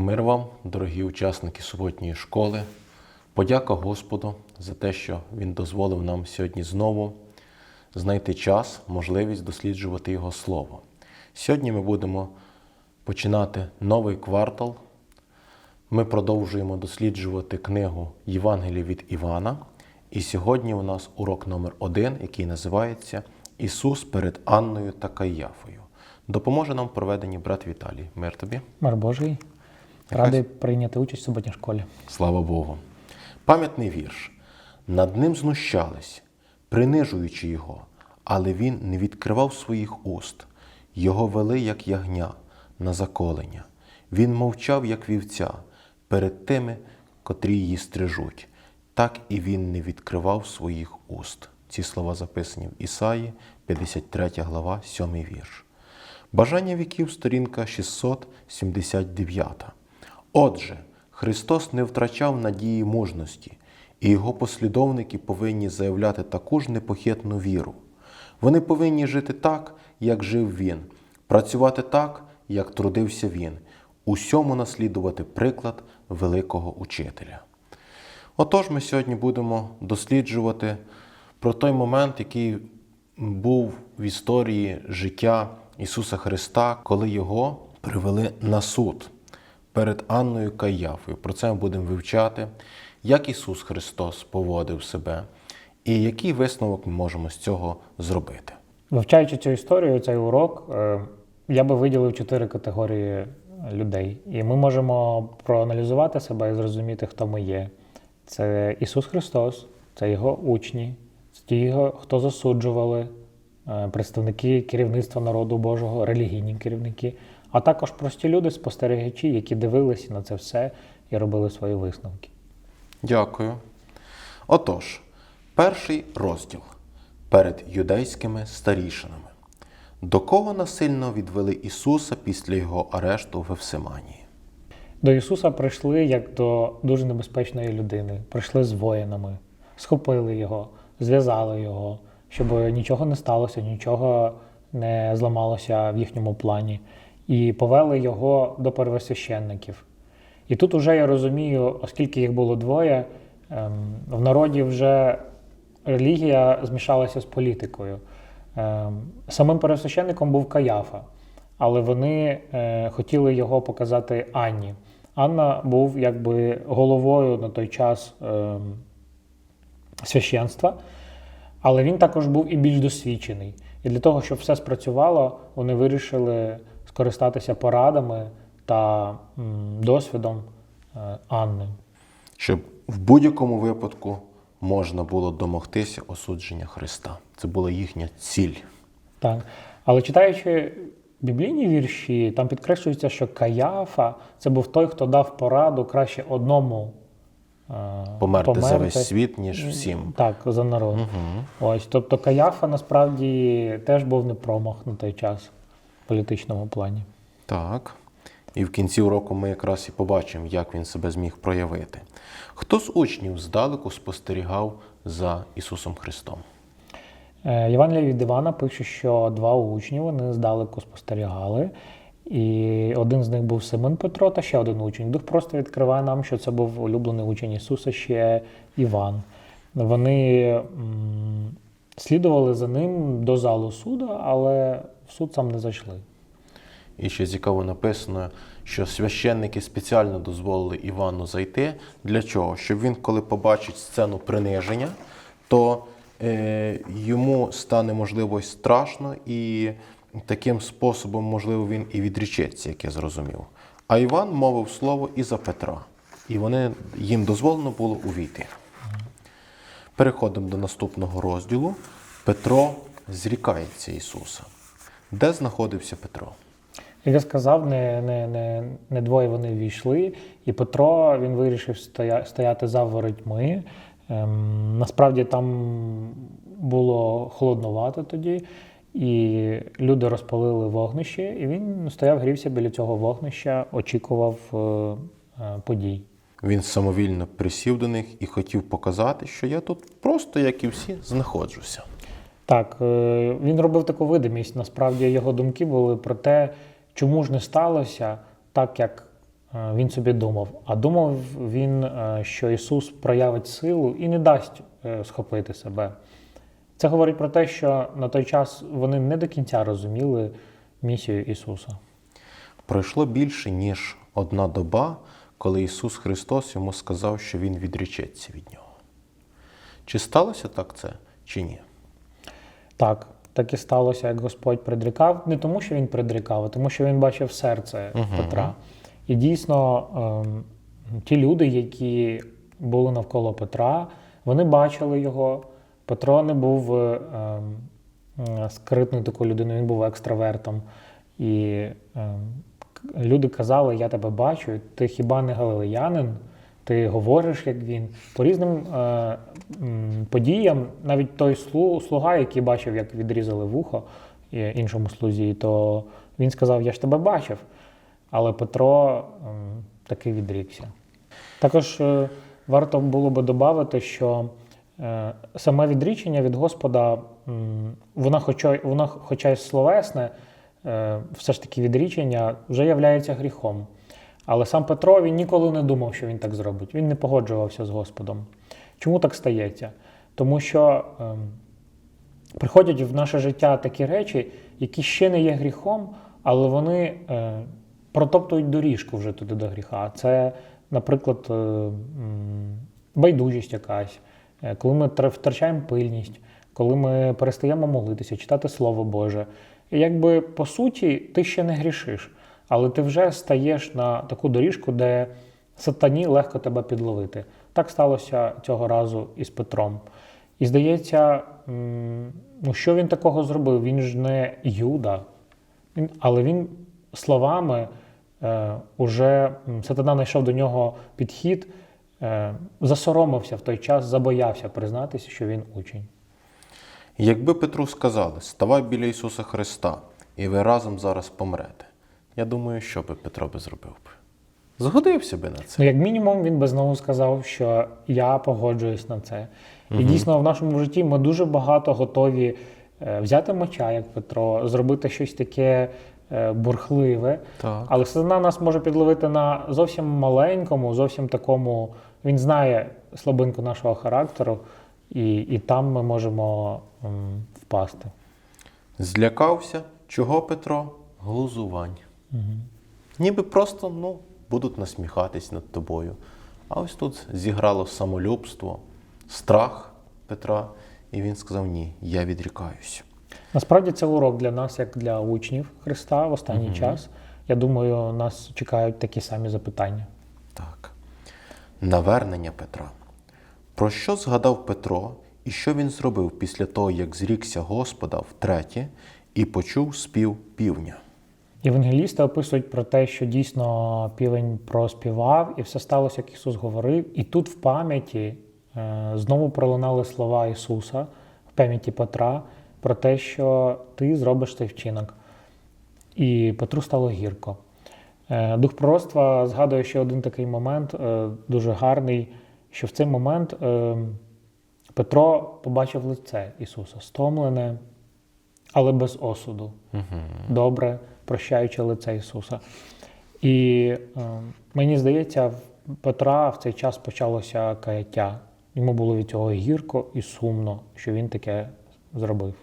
Мир вам, дорогі учасники суботньої школи. Подяка Господу за те, що Він дозволив нам сьогодні знову знайти час, можливість досліджувати Його Слово. Сьогодні ми будемо починати новий квартал. Ми продовжуємо досліджувати книгу Євангелія від Івана. І сьогодні у нас урок номер один, який називається Ісус перед Анною та Каяфою. Допоможе нам в проведенні брат Віталій. Мир тобі. Мир Божий. Радий прийняти участь в суботній школі. Слава Богу. Пам'ятний вірш. Над ним знущались, принижуючи його, але він не відкривав своїх уст. Його вели, як ягня, на заколення. Він мовчав, як вівця, перед тими, котрі її стрижуть. Так і він не відкривав своїх уст. Ці слова записані в Ісаї, 53 глава, 7 вірш. Бажання віків, сторінка 679. Отже, Христос не втрачав надії мужності, і його послідовники повинні заявляти таку ж непохитну віру. Вони повинні жити так, як жив Він, працювати так, як трудився Він, усьому наслідувати приклад великого учителя. Отож, ми сьогодні будемо досліджувати про той момент, який був в історії життя Ісуса Христа, коли його привели на суд перед Анною Каяфою. Про це ми будемо вивчати, як Ісус Христос поводив себе і який висновок ми можемо з цього зробити. Вивчаючи цю історію, цей урок, е, я би виділив чотири категорії людей. І ми можемо проаналізувати себе і зрозуміти, хто ми є. Це Ісус Христос, це Його учні, це ті, хто засуджували, е, представники керівництва народу Божого, релігійні керівники, а також прості люди, спостерігачі, які дивилися на це все і робили свої висновки. Дякую. Отож, перший розділ перед юдейськими старішинами. До кого насильно відвели Ісуса після його арешту в Евсиманії? До Ісуса прийшли як до дуже небезпечної людини. Прийшли з воїнами, схопили його, зв'язали його, щоб нічого не сталося, нічого не зламалося в їхньому плані, і повели його до первосвященників. І тут уже я розумію, оскільки їх було двоє, ем, в народі вже релігія змішалася з політикою. Ем, Самим первосвященником був Каяфа, але вони е, хотіли його показати Анні. Анна був якби головою на той час ем, священства, але він також був і більш досвідчений. І для того, щоб все спрацювало, вони вирішили скористатися порадами та досвідом е, Анни. Щоб в будь-якому випадку можна було домогтися осудження Христа. Це була їхня ціль. Так. Але читаючи біблійні вірші, там підкреслюється, що Каяфа це був той, хто дав пораду краще одному е, Померти, за весь світ, ніж всім. Так, за народ. Угу. Ось, тобто Каяфа насправді теж був не промах на той час політичному плані. Так. І в кінці уроку ми якраз і побачимо, як він себе зміг проявити. Хто з учнів здалеку спостерігав за Ісусом Христом? Е, Євангелія від Івана пише, що два учні вони здалеку спостерігали. І один з них був Симон Петро та ще один учень. Дух просто відкриває нам, що це був улюблений учень Ісуса ще Іван. Вони м, слідували за ним до залу суду, але в суд сам не зайшли. І ще цікаво написано, що священники спеціально дозволили Івану зайти. Для чого? Щоб він, коли побачить сцену приниження, то е, йому стане можливо страшно, і таким способом, можливо, він і відрічеться, як я зрозумів. А Іван мовив слово і за Петра, і вони їм дозволено було увійти. Переходимо до наступного розділу. Петро зрікається Ісуса. Де знаходився Петро? Як я сказав, не, не, не, не двоє вони ввійшли, і Петро він вирішив стоя, стояти за воротьми. Ем, насправді там було холодновато тоді, і люди розпалили вогнище, і він стояв, грівся біля цього вогнища, очікував е, е, подій. Він самовільно присів до них і хотів показати, що я тут просто, як і всі, знаходжуся. Так, е, він робив таку видимість. Насправді його думки були про те, чому ж не сталося так, як е, він собі думав. А думав він, е, що Ісус проявить силу і не дасть схопити себе. Це говорить про те, що на той час вони не до кінця розуміли місію Ісуса. Пройшло більше, ніж одна доба, коли Ісус Христос йому сказав, що Він відречеться від нього. Чи сталося так це, чи ні? Так, так і сталося, як Господь предрікав, не тому, що він предрікав, а тому, що він бачив серце Петра. І дійсно, ем, ті люди, які були навколо Петра, вони бачили його. Петро не був ем, скритною такою людиною, він був екстравертом. І ем, люди казали: Я тебе бачу, ти хіба не галилеянин? Ти говориш, як він. По різним е, подіям, навіть той слу- слуга, який бачив, як відрізали вухо е, іншому слузі, то він сказав: Я ж тебе бачив. Але Петро ем, таки відрікся. Також е, варто було би додати, що е, саме відрічення від Господа, м, воно, хоча, воно хоча й словесне, е, все ж таки відрічення вже являється гріхом. Але сам Петро він ніколи не думав, що він так зробить. Він не погоджувався з Господом. Чому так стається? Тому що ем, приходять в наше життя такі речі, які ще не є гріхом, але вони е, протоптують доріжку вже туди до гріха. Це, наприклад, е, байдужість якась, е, коли ми втрачаємо пильність, коли ми перестаємо молитися, читати Слово Боже. Якби по суті ти ще не грішиш, але ти вже стаєш на таку доріжку, де сатані легко тебе підловити. Так сталося цього разу із Петром. І здається, ну що він такого зробив? Він ж не Юда, але він словами е, уже сатана знайшов до нього підхід, е, засоромився в той час, забоявся признатися, що він учень. Якби Петру сказали, ставай біля Ісуса Христа, і ви разом зараз помрете. Я думаю, що би Петро би зробив би? Згодився би на це. Ну, як мінімум, він би знову сказав, що я погоджуюсь на це. І дійсно, в нашому житті ми дуже багато готові е, взяти меча, як Петро, зробити щось таке е, бурхливе. Так. Але сатана нас може підловити на зовсім маленькому, зовсім такому. Він знає слабинку нашого характеру, і, і там ми можемо м, впасти. Злякався, чого Петро? Глузувань. Ніби просто ну, будуть насміхатись над тобою. А ось тут зіграло самолюбство, страх Петра, і він сказав: Ні, я відрікаюсь. Насправді це урок для нас, як для учнів Христа в останній час. Я думаю, нас чекають такі самі запитання. Так. Навернення Петра. Про що згадав Петро і що він зробив після того, як зрікся Господа втретє і почув спів півня? Євангелісти описують про те, що дійсно півень проспівав, і все сталося, як Ісус говорив. І тут в пам'яті е, знову пролунали слова Ісуса в пам'яті Петра про те, що ти зробиш цей вчинок. І Петру стало гірко. Е, Дух пророцтва згадує ще один такий момент, е, дуже гарний, що в цей момент е, Петро побачив лице Ісуса, стомлене, але без осуду добре, прощаючи лице Ісуса. І е, мені здається, в Петра в цей час почалося каяття. Йому було від цього гірко і сумно, що він таке зробив.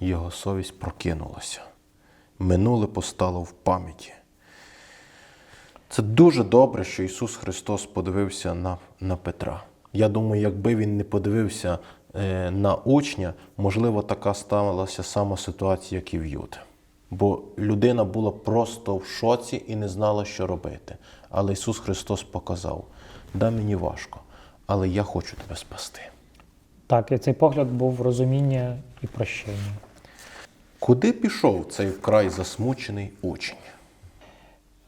Його совість прокинулася. Минуле постало в пам'яті. Це дуже добре, що Ісус Христос подивився на, на Петра. Я думаю, якби він не подивився е, на учня, можливо, така сталася сама ситуація, як і в Юд. Бо людина була просто в шоці і не знала, що робити. Але Ісус Христос показав: да, мені важко, але я хочу тебе спасти. Так, і цей погляд був розуміння і прощення. Куди пішов цей вкрай засмучений учень?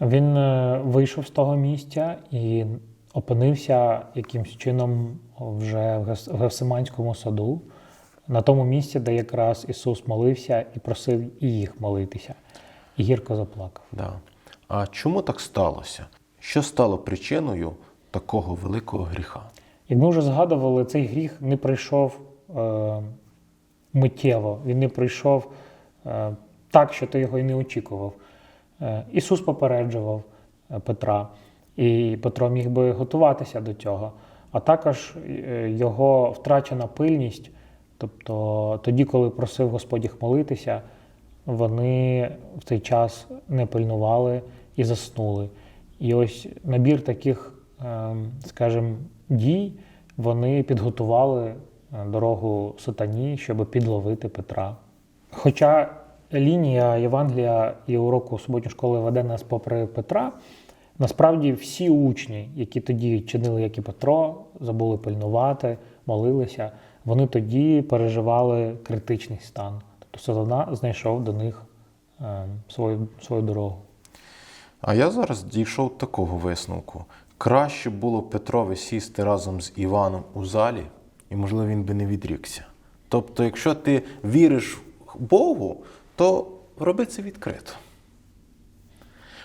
Він е, вийшов з того місця і опинився якимсь чином вже в Гефсиманському саду, на тому місці, де якраз Ісус молився і просив і їх молитися. І гірко заплакав. Да. А чому так сталося? Що стало причиною такого великого гріха? Як ми вже згадували, цей гріх не прийшов е, миттєво, він не прийшов е, так, що ти його і не очікував. Е, Ісус попереджував, е, Петра, і Петро міг би готуватися до цього. А також е, його втрачена пильність, тобто тоді, коли просив Господь їх молитися, вони в цей час не пильнували і заснули. І ось набір таких, скажімо, дій вони підготували дорогу сатані, щоб підловити Петра. Хоча лінія Євангелія і уроку суботньої школи веде нас попри Петра, насправді всі учні, які тоді чинили, як і Петро, забули пильнувати, молилися, вони тоді переживали критичний стан. Тобто сатана знайшов до них е, свою, свою дорогу. А я зараз дійшов такого висновку. Краще було Петрові сісти разом з Іваном у залі, і, можливо, він би не відрікся. Тобто, якщо ти віриш Богу, то роби це відкрито.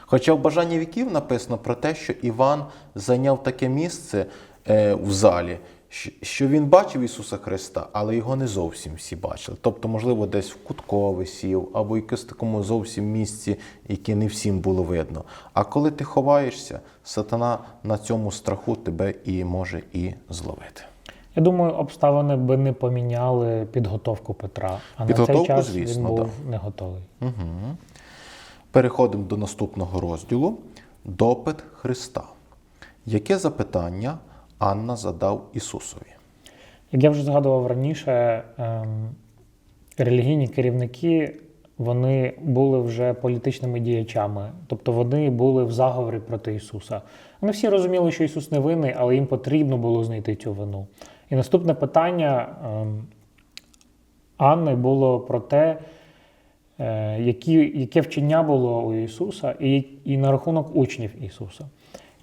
Хоча в бажанні віків написано про те, що Іван зайняв таке місце е, в залі, що він бачив Ісуса Христа, але його не зовсім всі бачили. Тобто, можливо, десь в кутко висів, або в якомусь такому зовсім місці, яке не всім було видно. А коли ти ховаєшся, сатана на цьому страху тебе і може і зловити. Я думаю, обставини би не поміняли підготовку Петра. А на цей час звісно, він був не готовий. Угу. Переходимо до наступного розділу Допит Христа. Яке запитання Анна задав Ісусові? Як я вже згадував раніше, ем, релігійні керівники вони були вже політичними діячами, тобто вони були в заговорі проти Ісуса. Вони всі розуміли, що Ісус не винний, але їм потрібно було знайти цю вину. І наступне питання ем, Анни було про те, е, які, яке вчення було у Ісуса, і, і на рахунок учнів Ісуса.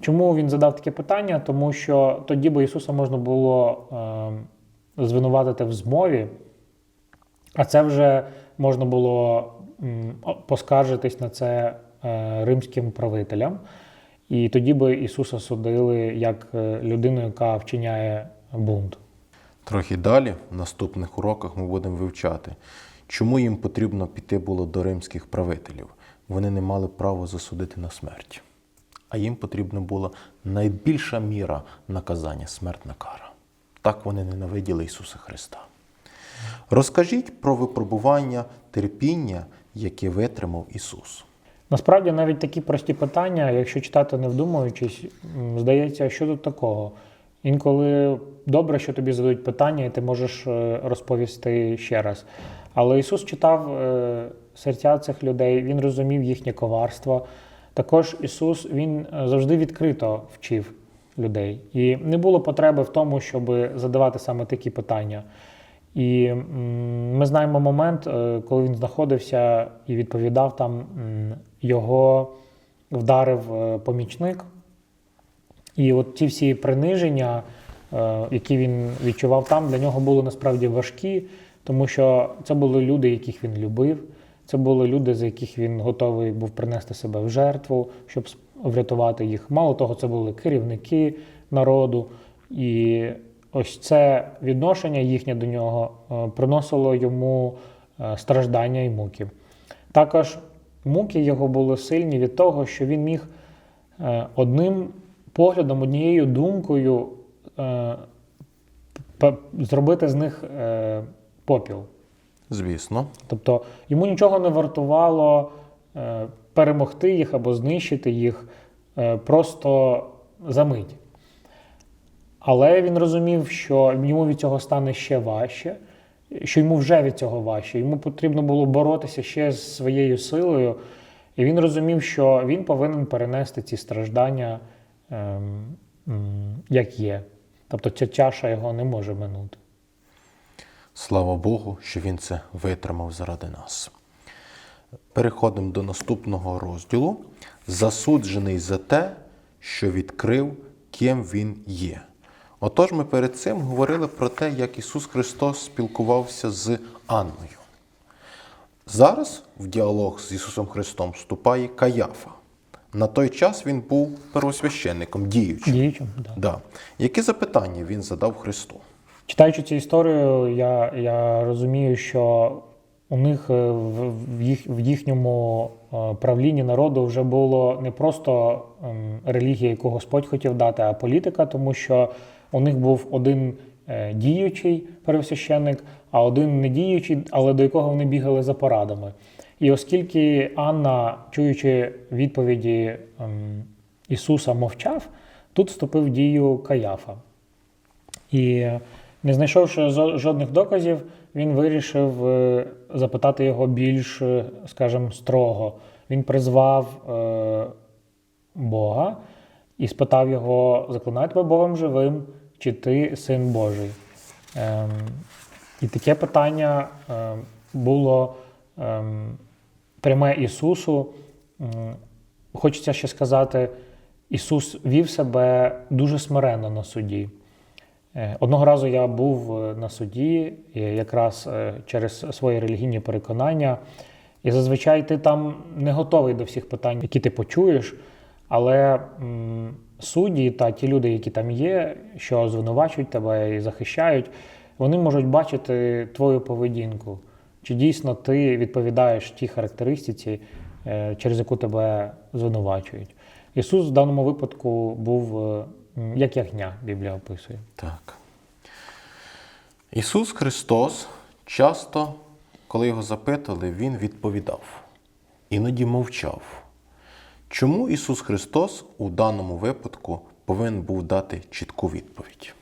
Чому він задав таке питання? Тому що тоді би Ісуса можна було е, звинуватити в змові, а це вже можна було м, поскаржитись на це е, римським правителям. І тоді би Ісуса судили як е, людину, яка вчиняє бунт. Трохи далі, в наступних уроках, ми будемо вивчати, чому їм потрібно піти було до римських правителів. Вони не мали права засудити на смерть. А їм потрібна була найбільша міра наказання смертна кара. Так вони ненавиділи Ісуса Христа. Розкажіть про випробування терпіння, яке витримав Ісус. Насправді навіть такі прості питання, якщо читати не вдумуючись, здається, що тут такого. Інколи добре, що тобі задають питання, і ти можеш е, розповісти ще раз. Але Ісус читав е, серця цих людей, Він розумів їхнє коварство. Також Ісус Він е, завжди відкрито вчив людей. І не було потреби в тому, щоб задавати саме такі питання. І ми знаємо момент, коли він знаходився і відповідав там, його вдарив помічник. І от ті всі приниження, е, які він відчував там, для нього були насправді важкі, тому що це були люди, яких він любив. Це були люди, за яких він готовий був принести себе в жертву, щоб врятувати їх. Мало того, це були керівники народу. І ось це відношення їхнє до нього е, приносило йому е, страждання і муки. Також муки його були сильні від того, що він міг одним поглядом, однією думкою е, зробити з них е, попіл. Звісно, Тобто йому нічого не вартувало е, перемогти їх або знищити їх е, просто за мить. Але він розумів, що йому від цього стане ще важче, що йому вже від цього важче. Йому потрібно було боротися ще з своєю силою. І він розумів, що він повинен перенести ці страждання як є. Тобто ця чаша його не може минути. Слава Богу, що Він це витримав заради нас. Переходимо до наступного розділу. Засуджений за те, що відкрив, ким він є. Отож, ми перед цим говорили про те, як Ісус Христос спілкувався з Анною. Зараз в діалог з Ісусом Христом вступає Каяфа. На той час він був первосвященником, діючим. Діючим, да. Да. Які запитання він задав Христу? Читаючи цю історію, я, я розумію, що у них е, в, в, їх, в їхньому е, правлінні народу вже було не просто ем, релігія, яку Господь хотів дати, а політика, тому що у них був один е, діючий первосвященник, а один не діючий, але до якого вони бігали за порадами. І оскільки Анна, чуючи відповіді ем, Ісуса, мовчав, тут вступив в дію Каяфа. І не знайшовши жодних доказів, він вирішив е, запитати його більш, е, скажімо, строго. Він призвав е, Бога і спитав його: заклинаю тебе Богом живим, чи ти син Божий? Ем, і таке питання е, було ем, пряме Ісусу. Хочеться ще сказати, Ісус вів себе дуже смиренно на суді. Е, Одного разу я був е, на суді, якраз е, через свої релігійні переконання, і зазвичай ти там не готовий до всіх питань, які ти почуєш. Але м, судді та ті люди, які там є, що звинувачують тебе і захищають, вони можуть бачити твою поведінку. Чи дійсно ти відповідаєш тій характеристиці, е, через яку тебе звинувачують? Ісус в даному випадку був е, як ягня, Біблія описує. Так. Ісус Христос часто, коли його запитали, Він відповідав, іноді мовчав. Чому Ісус Христос у даному випадку повинен був дати чітку відповідь?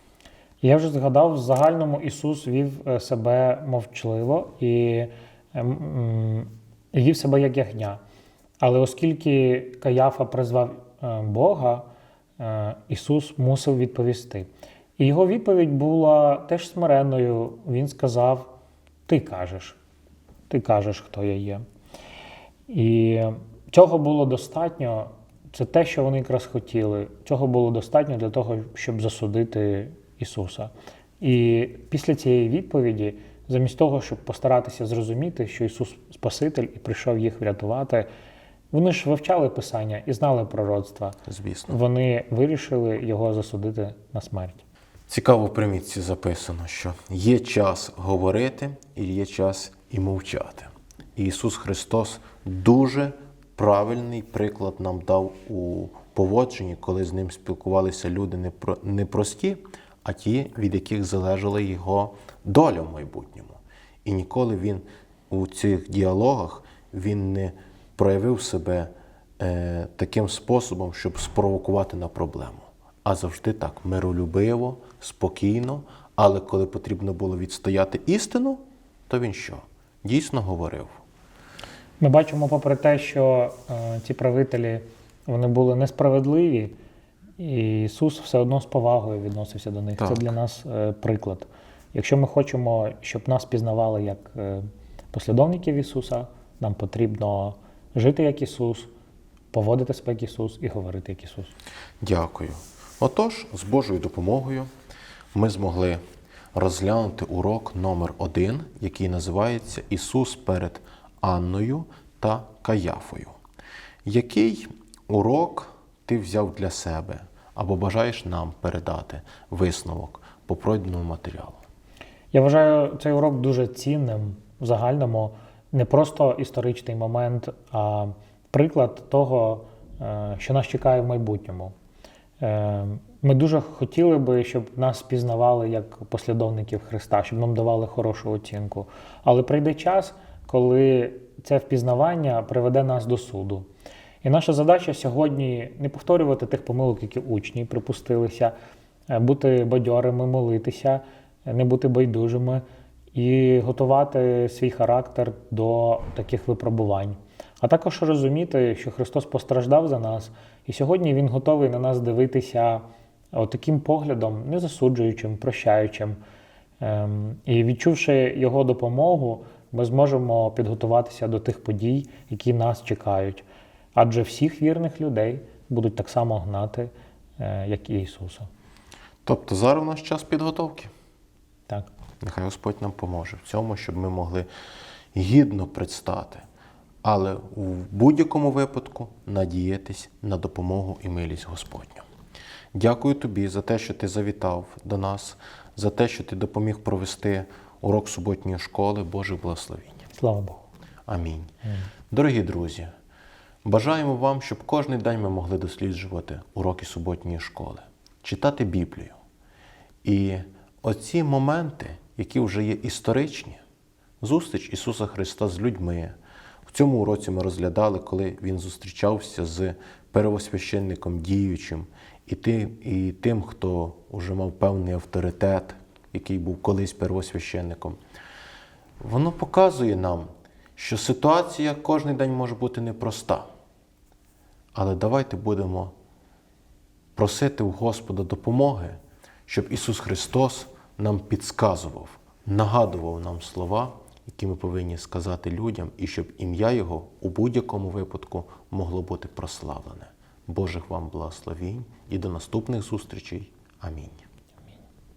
Я вже згадав, в загальному Ісус вів е, себе мовчливо і ем, вів себе як ягня. Але оскільки Каяфа призвав е, Бога, е, Ісус мусив відповісти. І його відповідь була теж смиренною. Він сказав: Ти кажеш, ти кажеш, хто я є. І цього було достатньо. Це те, що вони якраз хотіли. Цього було достатньо для того, щоб засудити Ісуса. І після цієї відповіді, замість того, щоб постаратися зрозуміти, що Ісус Спаситель і прийшов їх врятувати, вони ж вивчали Писання і знали пророцтва. Звісно. Вони вирішили його засудити на смерть. Цікаво в примітці записано, що є час говорити і є час і мовчати. І Ісус Христос дуже правильний приклад нам дав у поводженні, коли з ним спілкувалися люди не про- не прості, а ті, від яких залежала його доля в майбутньому. І ніколи він у цих діалогах він не проявив себе е, таким способом, щоб спровокувати на проблему. А завжди так миролюбиво, спокійно. Але коли потрібно було відстояти істину, то він що? Дійсно говорив. Ми бачимо, попри те, що е, ці правителі вони були несправедливі, і Ісус все одно з повагою відносився до них. Це для нас е, приклад. Якщо ми хочемо, щоб нас пізнавали як е, послідовників Ісуса, нам потрібно жити як Ісус, поводити себе як Ісус і говорити як Ісус. Дякую. Отож, з Божою допомогою ми змогли розглянути урок номер один, який називається Ісус перед Анною та Каяфою. Який урок ти взяв для себе або бажаєш нам передати висновок по пройденому матеріалу? Я вважаю цей урок дуже цінним в загальному, не просто історичний момент, а приклад того, е, що нас чекає в майбутньому. Е, Ми дуже хотіли би, щоб нас пізнавали як послідовників Христа, щоб нам давали хорошу оцінку. Але прийде час, коли це впізнавання приведе нас до суду. І наша задача сьогодні не повторювати тих помилок, які учні припустилися, е, бути бадьорими, молитися, е, не бути байдужими і готувати свій характер до таких випробувань. А також розуміти, що Христос постраждав за нас, і сьогодні Він готовий на нас дивитися таким поглядом, не засуджуючим, прощаючим. Ем, І відчувши його допомогу, ми зможемо підготуватися до тих подій, які нас чекають. Адже всіх вірних людей будуть так само гнати, е, як і Ісуса. Тобто зараз у нас час підготовки. Так. Нехай Господь нам поможе в цьому, щоб ми могли гідно предстати, але в будь-якому випадку надіятись на допомогу і милість Господню. Дякую тобі за те, що ти завітав до нас, за те, що ти допоміг провести урок суботньої школи. Боже благословіння. Слава Богу. Амінь. Дорогі друзі, Бажаємо вам, щоб кожен день ми могли досліджувати уроки суботньої школи, читати Біблію. І оці моменти, які вже є історичні, зустріч Ісуса Христа з людьми. В цьому уроці ми розглядали, коли Він зустрічався з первосвященником діючим і тим, і тим, хто вже мав певний авторитет, який був колись первосвященником. Воно показує нам, що ситуація кожен день може бути непроста. Але давайте будемо просити у Господа допомоги, щоб Ісус Христос нам підсказував, нагадував нам слова, які ми повинні сказати людям, і щоб ім'я Його у будь-якому випадку могло бути прославлене. Божих вам благословінь і до наступних зустрічей. Амінь.